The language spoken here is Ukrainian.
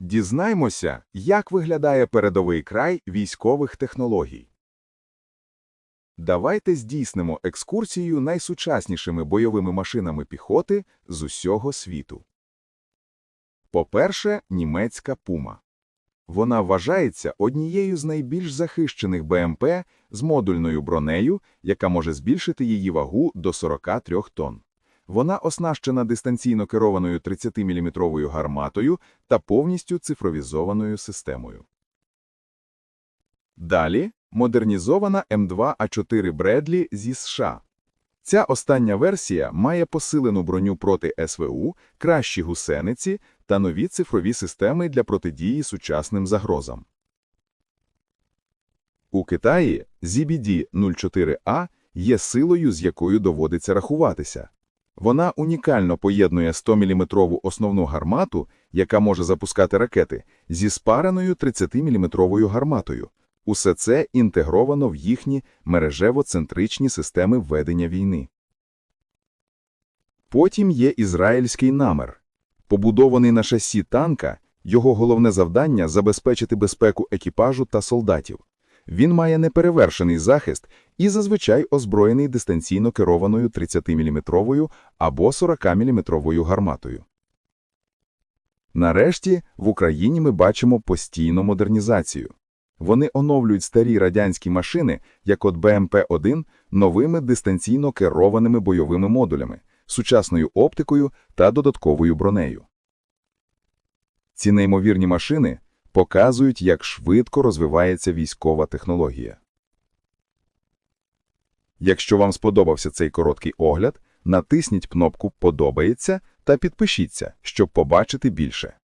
Дізнаймося, як виглядає передовий край військових технологій. Давайте здійснимо екскурсію найсучаснішими бойовими машинами піхоти з усього світу. По-перше, німецька «Пума». Вона вважається однією з найбільш захищених БМП з модульною бронею, яка може збільшити її вагу до 43 тонн. Вона оснащена дистанційно керованою 30-мм гарматою та повністю цифровізованою системою. Далі модернізована М2А4 Бредлі зі США. Ця остання версія має посилену броню проти СВУ, кращі гусениці та нові цифрові системи для протидії сучасним загрозам. У Китаї ZBD-04A є силою, з якою доводиться рахуватися. Вона унікально поєднує 100-мм основну гармату, яка може запускати ракети, зі спареною 30-мм гарматою. Усе це інтегровано в їхні мережево-центричні системи ведення війни. Потім є ізраїльський намер. Побудований на шасі танка, його головне завдання – забезпечити безпеку екіпажу та солдатів. Він має неперевершений захист і зазвичай озброєний дистанційно керованою 30-мм або 40-мм гарматою. Нарешті в Україні ми бачимо постійну модернізацію. Вони оновлюють старі радянські машини, як от БМП-1, новими дистанційно керованими бойовими модулями, сучасною оптикою та додатковою бронею. Ці неймовірні машини показують, як швидко розвивається військова технологія. Якщо вам сподобався цей короткий огляд, натисніть кнопку «Подобається» та підпишіться, щоб побачити більше.